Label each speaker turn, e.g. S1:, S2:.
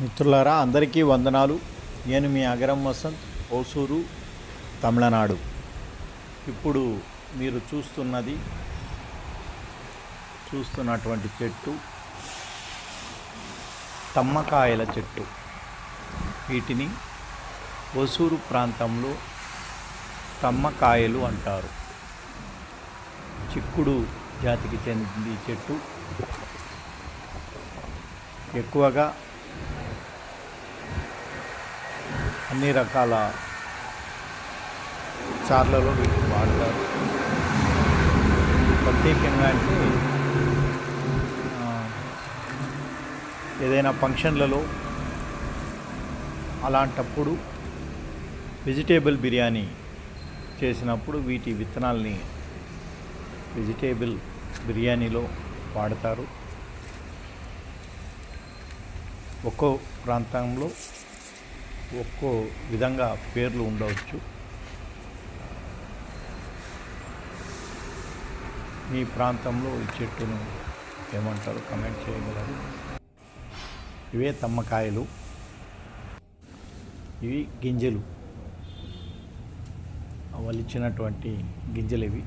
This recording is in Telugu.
S1: మిత్రులారా అందరికీ వందనాలు. నేను మీ అగరం వసంత్ ఓసూరు తమిళనాడు. ఇప్పుడు మీరు చూస్తున్నది చూస్తున్నటువంటి చెట్టు తమ్మకాయల చెట్టు. వీటిని ఒసూరు ప్రాంతంలో తమ్మకాయలు అంటారు. చిక్కుడు జాతికి చెందిన చెట్టు. ఎక్కువగా అన్ని రకాల చార్లలో వీటిని వాడతారు. ప్రత్యేకంగా అంటే ఏదైనా ఫంక్షన్లలో అలాంటప్పుడు వెజిటేబుల్ బిర్యానీ చేసినప్పుడు వీటి విత్తనాల్ని వెజిటేబుల్ బిర్యానీలో వాడతారు. ఒక్కో ప్రాంతంలో ఒక్కో విధంగా పేర్లు ఉండవచ్చు. మీ ప్రాంతంలో ఈ చెట్టును ఏమంటారు? కమెంట్ చేయగలరు. ఇవే తమ్మకాయలు. ఇవి గింజలు. వలిచినటువంటి గింజలు ఇవి.